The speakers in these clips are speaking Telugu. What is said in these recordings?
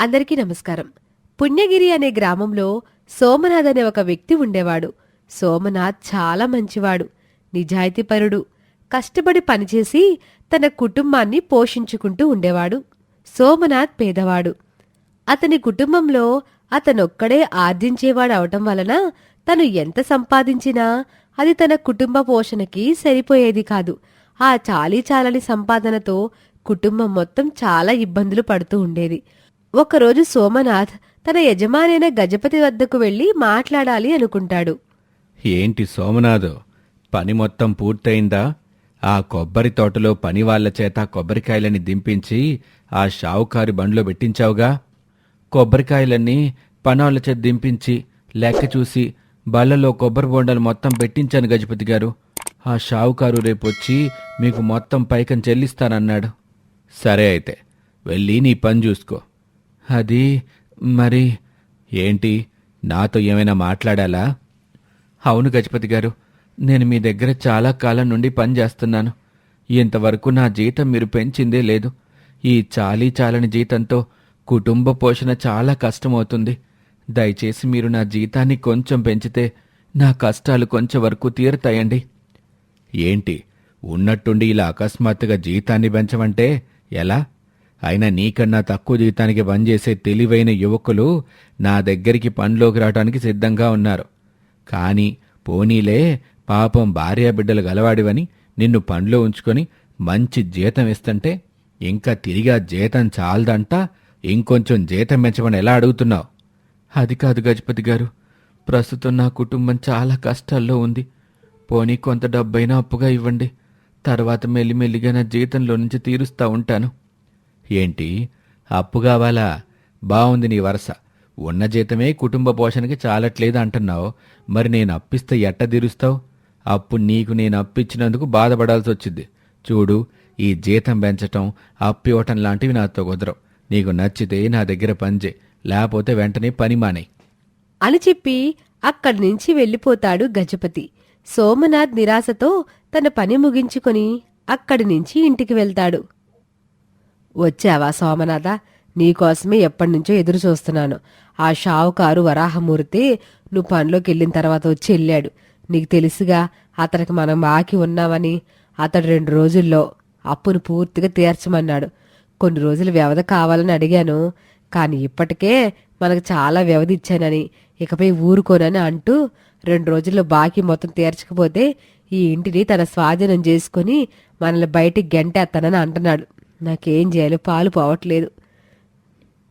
అందరికీ నమస్కారం. పుణ్యగిరి అనే గ్రామంలో సోమనాథ్ అనే ఒక వ్యక్తి ఉండేవాడు. సోమనాథ్ చాలా మంచివాడు నిజాయితీపరుడు కష్టపడి పనిచేసి తన కుటుంబాన్ని పోషించుకుంటూ ఉండేవాడు. సోమనాథ్ పేదవాడు. అతని కుటుంబంలో అతనొక్కడే ఆర్జించేవాడు అవటం వలన తను ఎంత సంపాదించినా అది తన కుటుంబ పోషణకి సరిపోయేది కాదు. ఆ చాలీ చాలని సంపాదనతో కుటుంబం మొత్తం చాలా ఇబ్బందులు పడుతూ ఉండేది. ఒకరోజు సోమనాథ్ తన యజమానైన గజపతి వద్దకు వెళ్ళి మాట్లాడాలి అనుకుంటాడు. ఏంటి సోమనాథ్? పని మొత్తం పూర్తయిందా? ఆ కొబ్బరి తోటలో పని వాళ్ళ చేత కొబ్బరికాయలని దింపించి ఆ షావుకారి బండ్లో పెట్టించావుగా? కొబ్బరికాయలన్నీ పనాళ్ళ చేత దింపించి లెక్క చూసి బళ్ళలో కొబ్బరి బొండాలు మొత్తం పెట్టించాను గజపతి గారు. ఆ షావుకారు రేపొచ్చి మీకు మొత్తం పైకం చెల్లిస్తానన్నాడు. సరే అయితే వెళ్ళి నీ పని చూసుకో. అది మరి. ఏంటి? నాతో ఏమైనా మాట్లాడాలా? అవును గజపతి గారు నేను మీ దగ్గర చాలా కాలం నుండి పని చేస్తున్నాను. ఇంతవరకు నా జీతం మీరు పెంచిందే లేదు. ఈ చాలీ చాలని జీతంతో కుటుంబ పోషణ చాలా కష్టమవుతుంది. దయచేసి మీరు నా జీతాన్ని కొంచెం పెంచితే నా కష్టాలు కొంచెం వరకు తీరుతాయండి. ఏంటి? ఉన్నట్టుండి ఇలా అకస్మాత్తుగా జీతాన్ని పెంచమంటే ఎలా? అయినా నీకన్నా తక్కువ జీతానికి పనిచేసే తెలివైన యువకులు నా దగ్గరికి పనిలోకి రావడానికి సిద్ధంగా ఉన్నారు. కానీ పోనీలే పాపం భార్యాబిడ్డలు గలవాడివని నిన్ను పనిలో ఉంచుకొని మంచి జీతం ఇస్తుంటే ఇంకా తిరిగి ఆ జీతం చాలదంట ఇంకొంచెం జీతం పెంచమని ఎలా అడుగుతున్నావు? అది కాదు గజపతి గారు ప్రస్తుతం నా కుటుంబం చాలా కష్టాల్లో ఉంది. పోనీ కొంత డబ్బైనా అప్పుగా ఇవ్వండి. తర్వాత మెల్లిమెల్లిగా నా జీతంలో నుంచి తీరుస్తా ఉంటాను. ఏంటి? అప్పు కావాలా? బావుంది నీ వరస. ఉన్న జీతమే కుటుంబ పోషణకి చాలట్లేదు అంటున్నావు. మరి నేను అప్పిస్తే ఎట్ట తీరుస్తావు? అప్పు నీకు నేను అప్పిచ్చినందుకు బాధపడాల్సి వచ్చింది చూడు ఈ జీతం పెంచటం అప్పు ఇవ్వటం లాంటివి నాతో కుదరవు. నీకు నచ్చితే నా దగ్గర పనిచే లేకపోతే వెంటనే పని మానే అని చెప్పి అక్కడి నుంచి వెళ్ళిపోతాడు గజపతి. సోమనాథ్ నిరాశతో తన పని ముగించుకొని అక్కడి నుంచి ఇంటికి వెళ్తాడు. వచ్చావా సోమనాథ? నీకోసమే ఎప్పటినుంచో ఎదురు చూస్తున్నాను ఆ షావుకారు వరాహమూర్తి నువ్వు పనిలోకి వెళ్ళిన తర్వాత వచ్చి వెళ్ళాడు. నీకు తెలుసుగా అతనికి మనం బాకి ఉన్నామని. అతడు రెండు రోజుల్లో అప్పును పూర్తిగా తీర్చమన్నాడు. కొన్ని రోజులు వ్యవధి కావాలని అడిగాను. కానీ ఇప్పటికే మనకు చాలా వ్యవధి ఇచ్చానని. ఇకపై ఊరుకోనని అంటూ రెండు రోజుల్లో బాకీ మొత్తం తీర్చకపోతే ఈ ఇంటిని తన స్వాధీనం చేసుకుని మనల్ని బయటికి గెంటేస్తానని అంటున్నాడు. నాకేం చేయాలో పాలు పోవట్లేదు.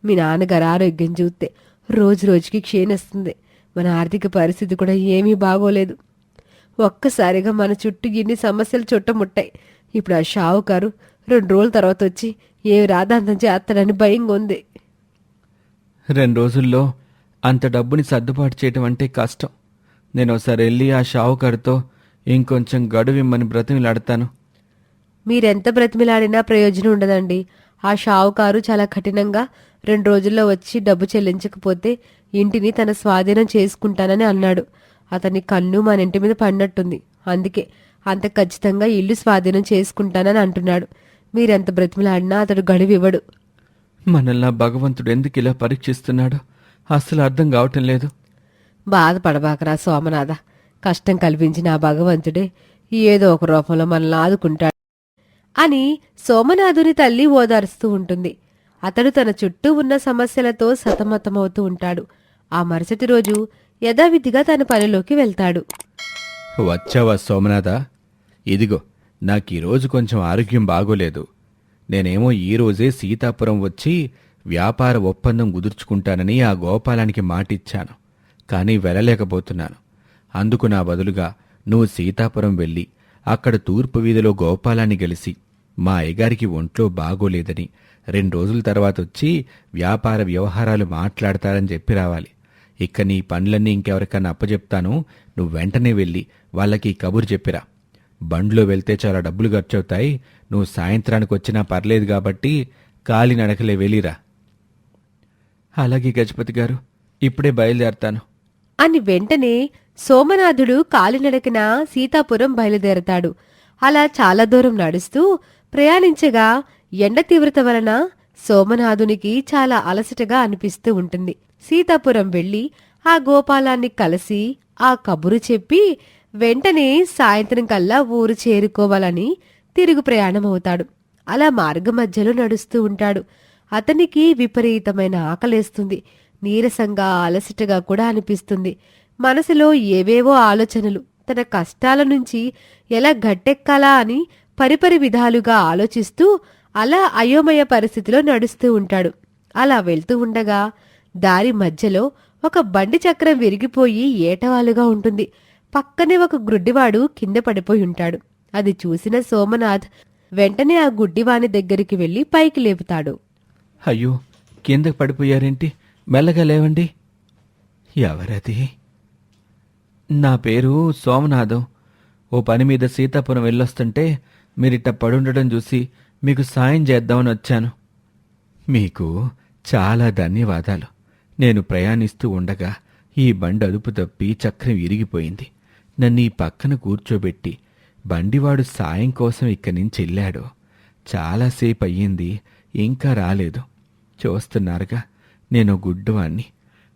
మీ నాన్నగారు ఆరోగ్యం చూస్తే రోజు రోజుకి క్షీణిస్తుంది. మన ఆర్థిక పరిస్థితి కూడా ఏమీ బాగోలేదు. ఒక్కసారిగా మన చుట్టూ ఇన్ని సమస్యలు చుట్టముట్టాయి. ఇప్పుడు ఆ షావుకారు రెండు రోజుల తర్వాత వచ్చి ఏమి రాధాంతం చేస్తాడని భయంగా ఉంది. రెండు రోజుల్లో అంత డబ్బుని సర్దుబాటు చేయటం అంటే కష్టం. నేను ఒకసారి వెళ్ళి ఆ షావుకారుతో ఇంకొంచెం గడువు ఇమ్మని బ్రతిమిలాడతాను. మీరెంత బ్రతిమిలాడినా ప్రయోజనం ఉండదండి. ఆ షావుకారు చాలా కఠినంగా రెండు రోజుల్లో వచ్చి డబ్బు చెల్లించకపోతే ఇంటిని తన స్వాధీనం చేసుకుంటానని అన్నాడు. అతని కన్ను మన ఇంటి మీద పడినట్టుంది. అందుకే అంత ఖచ్చితంగా ఇల్లు స్వాధీనం చేసుకుంటానని అంటున్నాడు. మీరెంత బ్రతిమిలాడినా అతడు గడువివ్వడు. మనల్ని ఆ భగవంతుడు ఎందుకు ఇలా పరీక్షిస్తున్నాడో? అస్సలు అర్థం కావటం లేదు. బాధపడబాకరా సోమనాథ. కష్టం కల్పించిన ఆ భగవంతుడే ఏదో ఒక రూపంలో మనల్ని ఆదుకుంటాడు. అని సోమనాథుని తల్లి ఓదారుస్తూ ఉంటుంది. అతడు తన చుట్టూ ఉన్న సమస్యలతో సతమతమవుతూ ఉంటాడు. ఆ మరుసటి రోజు యథావిధిగా తన పనిలోకి వెళ్తాడు. వచ్చావా సోమనాథ? ఇదిగో నాకు ఈరోజు కొంచెం ఆరోగ్యం బాగోలేదు. నేనేమో ఈరోజే సీతాపురం వచ్చి వ్యాపార ఒప్పందం కుదుర్చుకుంటానని ఆ గోపాలానికి మాటిచ్చాను. కానీ వెళ్ళలేకపోతున్నాను. అందుకు నా బదులుగా నువ్వు సీతాపురం వెళ్ళి అక్కడ తూర్పు వీధిలో గోపాలాన్ని గెలిసి మా అయ్యగారికి ఒంట్లో బాగోలేదని రెండు రోజుల తర్వాత వచ్చి వ్యాపార వ్యవహారాలు మాట్లాడతారని చెప్పి రావాలి. ఇక నీ పనులన్నీ ఇంకెవరికన్నా అప్పచెప్తాను నువ్వు వెంటనే వెళ్ళి వాళ్ళకి కబురు చెప్పిరా. బండ్లో వెళ్తే చాలా డబ్బులు ఖర్చవుతాయి నువ్వు సాయంత్రానికి వచ్చినా పర్లేదు కాబట్టి కాలి నడకలే వెళ్ళిరా. అలాగే గజపతి గారు ఇప్పుడే బయలుదేరతాను. అని వెంటనే సోమనాథుడు కాలినడకన సీతాపురం బయలుదేరతాడు. అలా చాలా దూరం నడుస్తూ ప్రయాణించగా ఎండ తీవ్రత వలన సోమనాథునికి చాలా అలసటగా అనిపిస్తూ ఉంటుంది. సీతాపురం వెళ్ళి ఆ గోపాలాన్ని కలిసి ఆ కబురు చెప్పి వెంటనే సాయంత్రం కల్లా ఊరు చేరుకోవాలని తిరుగు ప్రయాణమవుతాడు. అలా మార్గ మధ్యలో నడుస్తూ ఉంటాడు. అతనికి విపరీతమైన ఆకలేస్తుంది. నీరసంగా అలసటగా కూడా అనిపిస్తుంది. మనసులో ఏవేవో ఆలోచనలు తన కష్టాల నుంచి ఎలా గట్టెక్కాలా అని పరిపరి విధాలుగా ఆలోచిస్తూ అలా అయోమయ పరిస్థితిలో నడుస్తూ ఉంటాడు. అలా వెళ్తూ ఉండగా దారి మధ్యలో ఒక బండి చక్రం విరిగిపోయి ఏటవాలుగా ఉంటుంది. పక్కనే ఒక గుడ్డివాడు కింద పడిపోయి ఉంటాడు. అది చూసిన సోమనాథ్ వెంటనే ఆ గుడ్డివాని దగ్గరికి వెళ్ళి పైకి లేపుతాడు. అయ్యో కిందకు పడిపోయారేంటి? మెల్లగా లేవండి. ఎవరది? నా పేరు సోమనాథం. ఓ పని మీద సీతాపురం వెళ్ళొస్తుంటే మీరిట్ట పడుండడం చూసి మీకు సాయం చేద్దామని వచ్చాను. మీకు చాలా ధన్యవాదాలు. నేను ప్రయాణిస్తూ ఉండగా ఈ బండి అదుపు తప్పి చక్రం ఇరిగిపోయింది. నన్ను ఈ పక్కన కూర్చోబెట్టి బండివాడు సాయం కోసం ఇక్కడి నుంచి వెళ్ళాడు. చాలాసేపు అయ్యింది ఇంకా రాలేదు. చూస్తున్నారుగా నేను గుడ్డువాణ్ణి.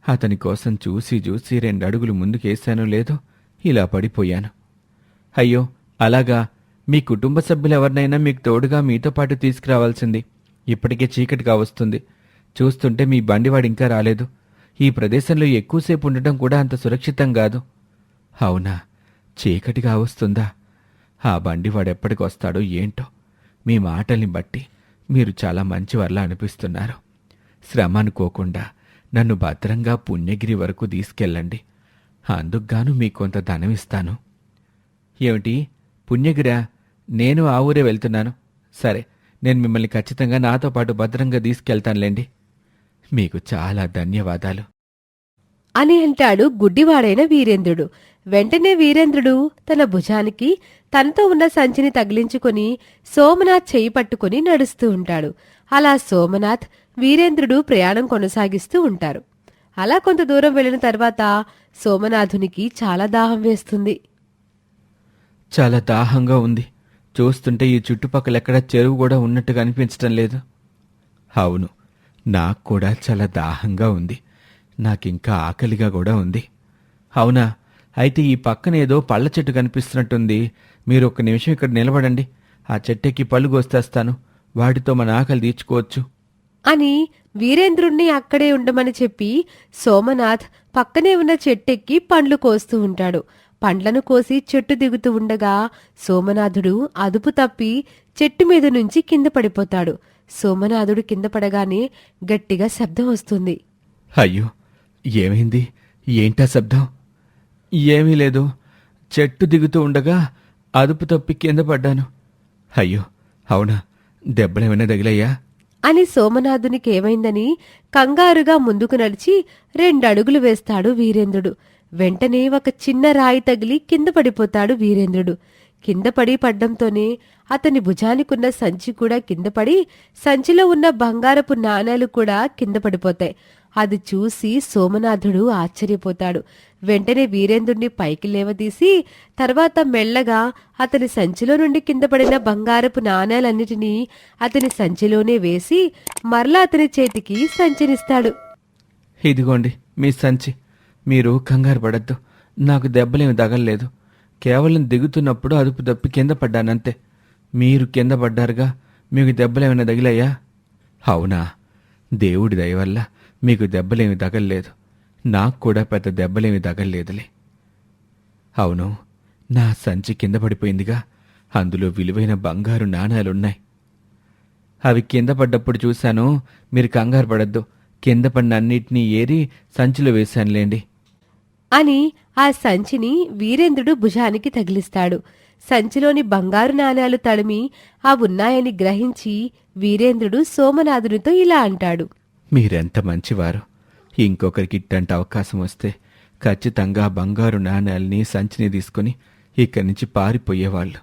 అతని కోసం చూసి చూసి రెండు అడుగులు ముందుకేశానో లేదో ఇలా పడిపోయాను. అయ్యో అలాగా. మీ కుటుంబ సభ్యులు ఎవరినైనా మీకు తోడుగా మీతో పాటు తీసుకురావాల్సింది. ఇప్పటికే చీకటిగా వస్తుంది. చూస్తుంటే మీ బండివాడు ఇంకా రాలేదు. ఈ ప్రదేశంలో ఎక్కువసేపు ఉండటం కూడా అంత సురక్షితం కాదు. అవునా? చీకటిగా వస్తుందా? ఆ బండివాడు ఎప్పటికి వస్తాడో ఏంటో? మీ మాటల్ని బట్టి మీరు చాలా మంచివర్లా అనిపిస్తున్నారు. శ్రమ అనుకోకుండా నన్ను భద్రంగా పుణ్యగిరి వరకు తీసుకెళ్ళండి. అందుకుగాను మీకు కొంత ధనం ఇస్తాను. ఏమిటి? పుణ్యగిరా? నేను ఆ ఊరే వెళ్తున్నాను. సరే నేను మిమ్మల్ని ఖచ్చితంగా నాతో పాటు భద్రంగా తీసుకెళ్తానులేండి. మీకు చాలా ధన్యవాదాలు. అని అంటాడు గుడ్డివాడైన వీరేంద్రుడు. వెంటనే వీరేంద్రుడు తన భుజానికి తనతో ఉన్న సంచిని తగిలించుకొని సోమనాథ్ చేయి పట్టుకుని నడుస్తూ ఉంటాడు. అలా సోమనాథ్ వీరేంద్రుడు ప్రయాణం కొనసాగిస్తూ ఉంటారు. అలా కొంత దూరం వెళ్ళిన తర్వాత సోమనాథునికి చాలా దాహం వేస్తుంది. చాలా దాహంగా ఉంది. చూస్తుంటే ఈ చుట్టుపక్కల ఎక్కడ చెరువు కూడా ఉన్నట్టుగా అనిపించటం లేదు. అవును నాకు కూడా చాలా దాహంగా ఉంది. నాకింకా ఆకలిగా కూడా ఉంది. అవునా? అయితే ఈ పక్కన ఏదో పళ్ళ చెట్టు కనిపిస్తున్నట్టుంది. మీరు ఒక్క నిమిషం ఇక్కడ నిలబడండి. ఆ చెట్టెక్కి పళ్ళు కోస్తేస్తాను. వాటితో మన ఆకలి తీర్చుకోవచ్చు. అని వీరేంద్రుణ్ణి అక్కడే ఉండమని చెప్పి సోమనాథ్ పక్కనే ఉన్న చెట్టెక్కి పండ్లు కోస్తూ ఉంటాడు. పండ్లను కోసి చెట్టు దిగుతూ ఉండగా సోమనాథుడు అదుపు తప్పి చెట్టు మీద నుంచి కింద పడిపోతాడు. సోమనాథుడు కింద పడగానే గట్టిగా శబ్దం వస్తుంది. అయ్యో ఏమైంది? ఏంటా శబ్దం? ఏమీ లేదు. చెట్టు దిగుతూ ఉండగా అదుపు తప్పి కింద పడ్డాను. అయ్యో అవునా? దెబ్బలేమైనా తగిలయ్యా అని సోమనాథునికి ఏమైందని కంగారుగా ముందుకు నడిచి రెండడుగులు వేస్తాడు వీరేంద్రుడు. వెంటనే ఒక చిన్న రాయి తగిలి కింద పడిపోతాడు వీరేంద్రుడు. కింద పడి పడ్డంతోనే అతని భుజానికున్న సంచి కూడా కింద పడి సంచిలో ఉన్న బంగారపు నాణేలు కూడా కింద పడిపోతాయి. అది చూసి సోమనాథుడు ఆశ్చర్యపోతాడు. వెంటనే వీరేంద్రుణ్ణి పైకి లేవదీసి తర్వాత మెల్లగా అతని సంచిలో నుండి కింద పడిన బంగారపు నాణేలన్నిటినీ అతని సంచిలోనే వేసి మరలా అతని చేతికి సంచినిస్తాడు. ఇదిగోండి మీ సంచి. మీరు కంగారు పడద్దు. నాకు దెబ్బలేమి తగలలేదు. కేవలం దిగుతున్నప్పుడు అదుపు తప్పి కింద పడ్డానంతే. మీరు కింద పడ్డారుగా మీకు దెబ్బలేమైనా తగిలాయా? అవునా. దేవుడి దయ వల్ల మీకు దెబ్బలేమి తగలలేదు. నాకు కూడా పెద్ద దెబ్బలేమి తగలలేదులే. అవును నా సంచి కింద పడిపోయిందిగా. అందులో విలువైన బంగారు నాణాలున్నాయి. అవి కింద పడ్డప్పుడు చూశాను మీరు కంగారు పడద్దు. కింద పడిన అన్నిటినీ ఏరి సంచిలో వేశానులేండి. అని ఆ సంచిని వీరేంద్రుడు భుజానికి తగిలిస్తాడు. సంచిలోని బంగారు నాణేలు తడిమి ఆ ఉన్నాయని గ్రహించి వీరేంద్రుడు సోమనాథునితో ఇలా అంటాడు. మీరెంత మంచివారు? ఇంకొకరికి ఇట్టంటి అవకాశం వస్తే ఖచ్చితంగా బంగారు నాణేల్ని సంచిని తీసుకుని ఇక్కడి నుంచి పారిపోయేవాళ్ళు.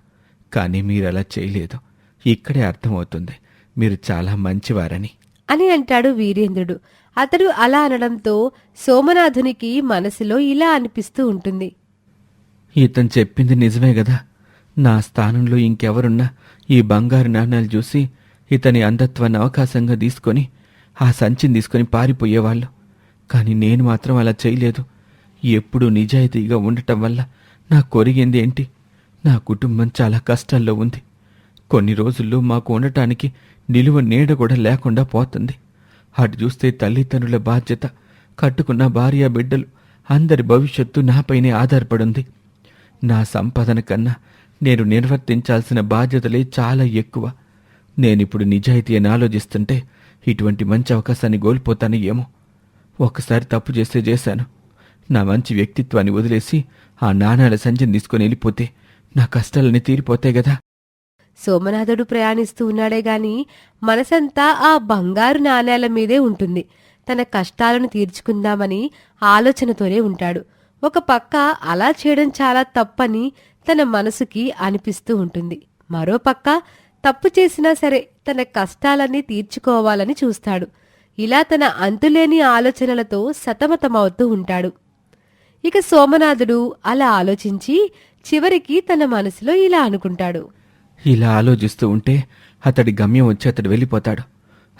కానీ మీరు అలా చేయలేదు. ఇక్కడే అర్థమవుతుంది. మీరు చాలా మంచివారని. అని అంటాడు వీరేంద్రుడు. అతడు అలా అనడంతో సోమనాథునికి మనసులో ఇలా అనిపిస్తూ ఉంటుంది. ఇతను చెప్పింది నిజమే కదా నా స్థానంలో ఇంకెవరున్నా ఈ బంగారు నాణాలు చూసి ఇతని అంధత్వాన్ని అవకాశంగా తీసుకొని ఆ సంచిని తీసుకొని పారిపోయేవాళ్ళు. కానీ నేను మాత్రం అలా చేయలేదు. ఎప్పుడూ నిజాయితీగా ఉండటం వల్ల నా కొరిగింది ఏంటి? నా కుటుంబం చాలా కష్టాల్లో ఉంది. కొన్ని రోజుల్లో మాకు ఉండటానికి నిలువ నీడ కూడా లేకుండా పోతుంది. అటు చూస్తే తల్లిదండ్రుల బాధ్యత కట్టుకున్న భార్య బిడ్డలు అందరి భవిష్యత్తు నాపైనే ఆధారపడుంది. నా సంపాదన కన్నా నేను నిర్వర్తించాల్సిన బాధ్యతలే చాలా ఎక్కువ. నేనిప్పుడు నిజాయితీ అని ఆలోచిస్తుంటే ఇటువంటి మంచి అవకాశాన్ని కోల్పోతాను ఏమో. ఒకసారి తప్పు చేస్తే చేశాను. నా మంచి వ్యక్తిత్వాన్ని వదిలేసి ఆ నాణాల సంచిని తీసుకొని వెళ్ళిపోతే నా కష్టాలన్నీ తీరిపోతాయి కదా. సోమనాథుడు ప్రయాణిస్తూ ఉన్నాడే గాని మనసంతా ఆ బంగారు నాణేల మీదే ఉంటుంది. తన కష్టాలను తీర్చుకుందామని ఆలోచనతోనే ఉంటాడు. ఒక పక్క అలా చేయడం చాలా తప్పని తన మనసుకి అనిపిస్తూ ఉంటుంది. మరో పక్క తప్పు చేసినా సరే తన కష్టాలన్నీ తీర్చుకోవాలని చూస్తాడు. ఇలా తన అంతులేని ఆలోచనలతో సతమతమవుతూ ఉంటాడు. ఇక సోమనాథుడు అలా ఆలోచించి చివరికి తన మనసులో ఇలా అనుకుంటాడు. ఇలా ఆలోచిస్తూ ఉంటే అతడి గమ్యం వచ్చి అతడు వెళ్ళిపోతాడు.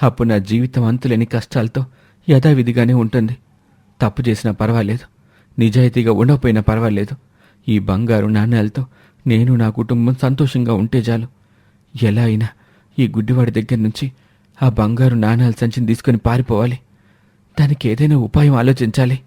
అప్పుడు నా జీవితం అంతులేని కష్టాలతో యథావిధిగానే ఉంటుంది. తప్పు చేసినా పర్వాలేదు. నిజాయితీగా ఉండకపోయినా పర్వాలేదు. ఈ బంగారు నాణ్యాలతో నేను నా కుటుంబం సంతోషంగా ఉంటే చాలు. ఎలా అయినా ఈ గుడ్డివాడి దగ్గర నుంచి ఆ బంగారు నాణాల సంచిని తీసుకొని పారిపోవాలి. దానికి ఏదైనా ఉపాయం ఆలోచించాలి.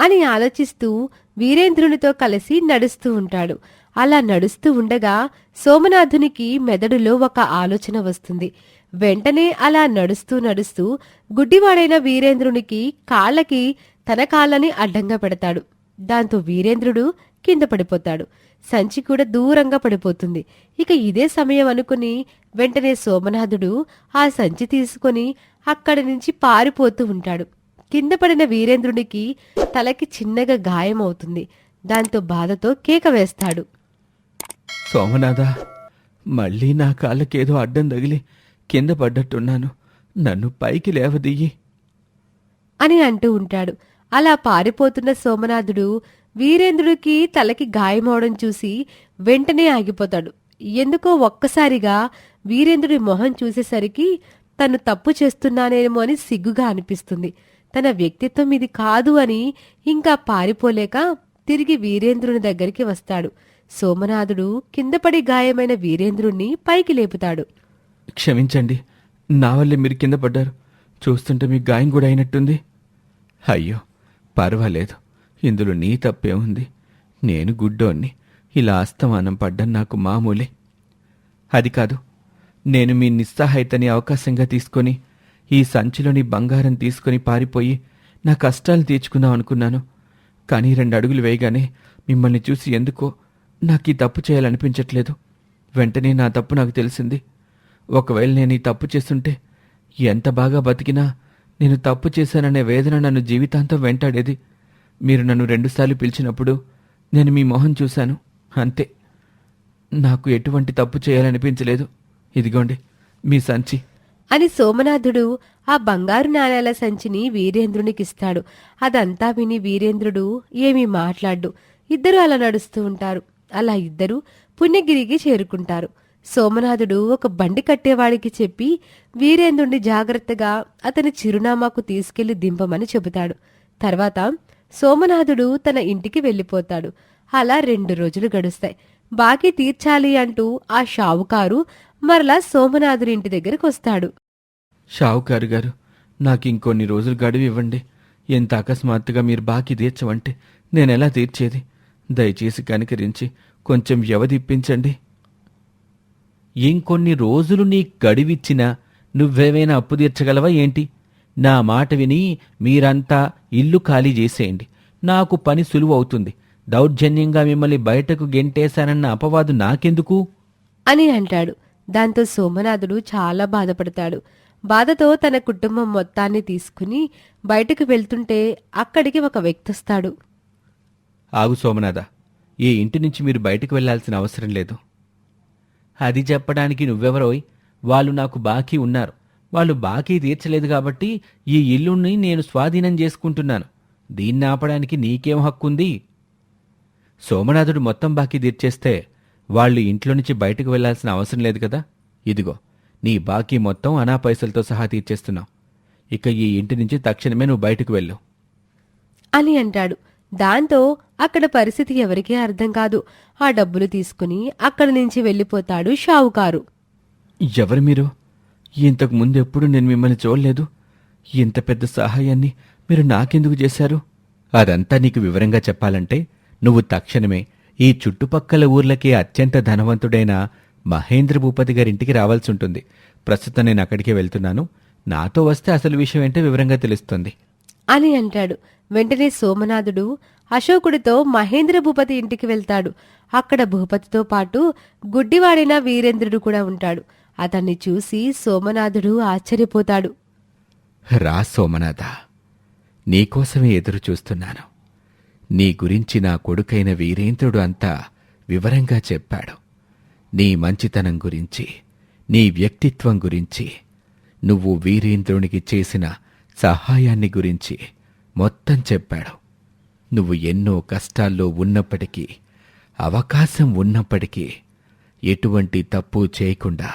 అని ఆలోచిస్తూ వీరేంద్రునితో కలిసి నడుస్తూ ఉంటాడు. అలా నడుస్తూ ఉండగా సోమనాథునికి మెదడులో ఒక ఆలోచన వస్తుంది. వెంటనే అలా నడుస్తూ నడుస్తూ గుడ్డివాడైన వీరేంద్రునికి కాళ్ళకి తన కాళ్ళని అడ్డంగా పెడతాడు. దాంతో వీరేంద్రుడు కింద పడిపోతాడు. సంచి కూడా దూరంగా పడిపోతుంది. ఇక ఇదే సమయం అనుకుని వెంటనే సోమనాథుడు ఆ సంచి తీసుకొని అక్కడి నుంచి పారిపోతూ ఉంటాడు. కింద పడిన వీరేంద్రునికి తలకి చిన్నగా గాయమవుతుంది దాంతో బాధతో కేక వేస్తాడు. సోమనాథ మళ్ళీ నా కాళ్ళకేదో అడ్డం తగిలి కింద పడ్డట్టున్నాను. నన్ను పైకి లేవదీయి. అని అంటూ ఉంటాడు. అలా పారిపోతున్న సోమనాథుడు వీరేంద్రుడికి తలకి గాయమవడం చూసి వెంటనే ఆగిపోతాడు. ఎందుకో ఒక్కసారిగా వీరేంద్రుడి మొహం చూసేసరికి తను తప్పు చేస్తున్నానేమో అని సిగ్గుగా అనిపిస్తుంది. తన వ్యక్తిత్వం ఇది కాదు అని ఇంకా పారిపోలేక తిరిగి వీరేంద్రుని దగ్గరికి వస్తాడు. సోమనాథుడు కిందపడి గాయమైన వీరేంద్రుణ్ణి పైకి లేపుతాడు. క్షమించండి నా వల్లే మీరు కింద పడ్డారు. చూస్తుంటే మీకు గాయం కూడా అయినట్టుంది. అయ్యో పర్వాలేదు. ఇందులో నీ తప్పే ఉంది. నేను గుడ్డోన్ని ఇలా అస్తమానం పడ్డం నాకు మామూలే. అది కాదు. నేను మీ నిస్సహాయతని అవకాశంగా తీసుకొని ఈ సంచిలోని బంగారం తీసుకొని పారిపోయి నా కష్టాలు తీర్చుకుందాం అనుకున్నాను. కానీ రెండు అడుగులు వేయగానే మిమ్మల్ని చూసి ఎందుకో నాకు ఈ తప్పు చేయాలనిపించట్లేదు. వెంటనే నా తప్పు నాకు తెలిసింది. ఒకవేళ నేను ఈ తప్పు చేస్తుంటే ఎంత బాగా బతికినా నేను తప్పు చేశాననే వేదన నన్ను జీవితాంతం వెంటాడేది. మీరు నన్ను రెండుసార్లు పిలిచినప్పుడు నేను మీ మొహం చూశాను. అంతే. నాకు ఎటువంటి తప్పు చేయాలనిపించలేదు. ఇదిగోండి మీ సంచి. అని సోమనాథుడు ఆ బంగారు నాణాల సంచిని వీరేంద్రునికిస్తాడు. అదంతా విని వీరేంద్రుడు ఏమీ మాట్లాడు ఇద్దరు అలా నడుస్తూ ఉంటారు. అలా ఇద్దరు పుణ్యగిరికి చేరుకుంటారు. సోమనాథుడు ఒక బండి కట్టేవాడికి చెప్పి వీరేంద్రుణ్ణి జాగ్రత్తగా అతని చిరునామాకు తీసుకెళ్ళి దింపమని చెబుతాడు. తర్వాత సోమనాథుడు తన ఇంటికి వెళ్ళిపోతాడు. అలా రెండు రోజులు గడుస్తాయి. బాకీ తీర్చాలి అంటూ ఆ షావుకారు మరలా సోమనాథుడి ఇంటి దగ్గరకు వస్తాడు. షావుకారు గారు నాకు ఇంకొన్ని రోజులు గడువు ఇవ్వండి. ఎంత అకస్మాత్తుగా మీరు బాకీ తీర్చవంటే నేనెలా తీర్చేది? దయచేసి కనికరించి కొంచెం వ్యవధి ఇప్పించండి ఇంకొన్ని రోజులు నీ గడివిచ్చినా నువ్వేమైనా అప్పు తీర్చగలవా ఏంటి? నా మాట విని మీరంతా ఇల్లు ఖాళీ చేసేయండి. నాకు పని సులువు అవుతుంది. దౌర్జన్యంగా మిమ్మల్ని బయటకు గెంటేశానన్న అపవాదు నాకెందుకు? అని అంటాడు. దాంతో సోమనాథుడు చాలా బాధపడతాడు. బాధతో తన కుటుంబం మొత్తాన్ని తీసుకుని బయటకు వెళ్తుంటే అక్కడికి ఒక వ్యక్తి వస్తాడు ఆగు సోమనాథ ఈ ఇంటి నుంచి మీరు బయటకు వెళ్ళాల్సిన అవసరం లేదు. అది చెప్పడానికి నువ్వెవరోయ్ వాళ్ళు నాకు బాకీ ఉన్నారు. వాళ్ళు బాకీ తీర్చలేదు కాబట్టి ఈ ఇల్లుని నేను స్వాధీనం చేసుకుంటున్నాను. దీన్ని ఆపడానికి నీకేం హక్కుంది? సోమనాథుడు మొత్తం బాకీ తీర్చేస్తే వాళ్ళు ఇంట్లో నుంచి బయటకు వెళ్ళాల్సిన అవసరం లేదు కదా? ఇదిగో నీ బాకీ మొత్తం అనా పైసలతో సహా తీర్చేస్తున్నావు. ఇక ఈ ఇంటి నుంచి తక్షణమే నువ్వు బయటకు వెళ్ళు. అని అంటాడు. దాంతో అక్కడ పరిస్థితి ఎవరికీ అర్థం కాదు. ఆ డబ్బులు తీసుకుని అక్కడి నుంచి వెళ్ళిపోతాడు షావుకారు. ఎవరు మీరు? ఇంతకు ముందు ఎప్పుడు నేను మిమ్మల్ని చూడలేదు? ఇంత పెద్ద సహాయాన్ని మీరు నాకెందుకు చేశారు? అదంతా నీకు వివరంగా చెప్పాలంటే నువ్వు తక్షణమే ఈ చుట్టుపక్కల ఊర్లకి అత్యంత ధనవంతుడైన మహేంద్ర భూపతి గారింటికి రావాల్సి ఉంటుంది. ప్రస్తుతం నేను అక్కడికే వెళ్తున్నాను. నాతో వస్తే అసలు విషయం ఏంటో వివరంగా తెలుస్తుంది. అని అంటాడు. వెంటనే సోమనాథుడు అశోకుడితో మహేంద్ర భూపతి ఇంటికి వెళ్తాడు. అక్కడ భూపతితో పాటు గుడ్డివాడైన వీరేంద్రుడు కూడా ఉంటాడు. అతన్ని చూసి సోమనాథుడు ఆశ్చర్యపోతాడు. రా సోమనాథ నీకోసమే ఎదురు చూస్తున్నాను. నీ గురించి నా కొడుకైన వీరేంద్రుడు అంతా వివరంగా చెప్పాడు. నీ మంచితనం గురించి నీ వ్యక్తిత్వం గురించి నువ్వు వీరేంద్రునికి చేసిన సహాయాన్ని గురించి మొత్తం చెప్పాడు. నువ్వు ఎన్నో కష్టాల్లో ఉన్నప్పటికీ అవకాశం ఉన్నప్పటికీ ఎటువంటి తప్పు చేయకుండా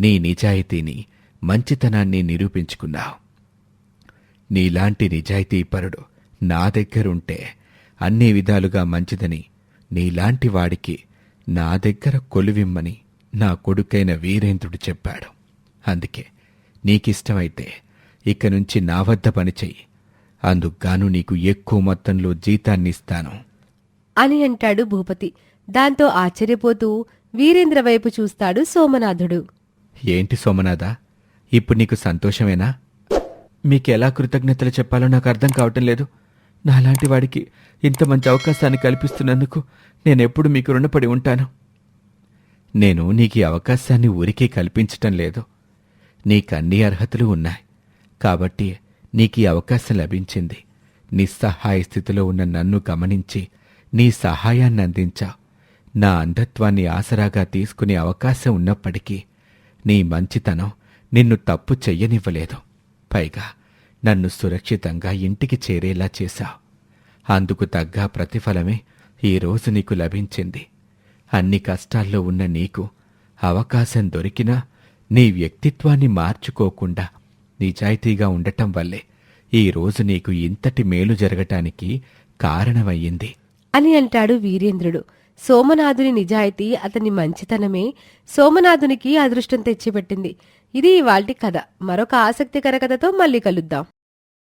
నీ నిజాయితీని మంచితనాన్ని నిరూపించుకున్నావు. నీలాంటి నిజాయితీపరుడు నా దగ్గరుంటే అన్ని విధాలుగా మంచిదని నీలాంటి వాడికి నా దగ్గర కొలువిమ్మని నా కొడుకైన వీరేంద్రుడు చెప్పాడు. అందుకే నీకిష్టమైతే ఇక నుంచి నా వద్ద పనిచెయ్యి అందుకుగాను నీకు ఎక్కువ మొత్తంలో జీతాన్నిస్తాను. అని అంటాడు భూపతి. దాంతో ఆశ్చర్యపోతూ వీరేంద్ర వైపు చూస్తాడు సోమనాథుడు. ఏంటి సోమనాథ? ఇప్పుడు నీకు సంతోషమేనా? మీకెలా కృతజ్ఞతలు చెప్పాలో నాకు అర్థం కావటం లేదు. నాలాంటి వాడికి ఇంత మంచి అవకాశాన్ని కల్పిస్తున్నందుకు నేనెప్పుడు మీకు రుణపడి ఉంటాను. నేను నీకు ఈ అవకాశాన్ని ఊరికే కల్పించటం లేదు. నీకన్ని అర్హతలు ఉన్నాయి. కాబట్టి నీకు ఈ అవకాశం లభించింది. నిస్సహాయ స్థితిలో ఉన్న నన్ను గమనించి నీ సహాయాన్ని అందించావు నా అంధత్వాన్ని ఆసరాగా తీసుకునే అవకాశం ఉన్నప్పటికీ నీ మంచితనం నిన్ను తప్పు చెయ్యనివ్వలేదు. పైగా నన్ను సురక్షితంగా ఇంటికి చేరేలా చేశావు. అందుకు తగ్గ ప్రతిఫలమే ఈరోజు నీకు లభించింది. అన్ని కష్టాల్లో ఉన్న నీకు అవకాశం దొరికినా నీ వ్యక్తిత్వాన్ని మార్చుకోకుండా నిజాయితీగా ఉండటం వల్లే ఈ రోజు నీకు ఇంతటి మేలు జరగటానికి కారణమయ్యింది. అని అంటాడు వీరేంద్రుడు. సోమనాథుని నిజాయితీ అతని మంచితనమే సోమనాథునికి అదృష్టం తెచ్చిపెట్టింది. ఇది ఇవాల్టి కథ. మరొక ఆసక్తికర కథతో మళ్ళీ కలుద్దాం.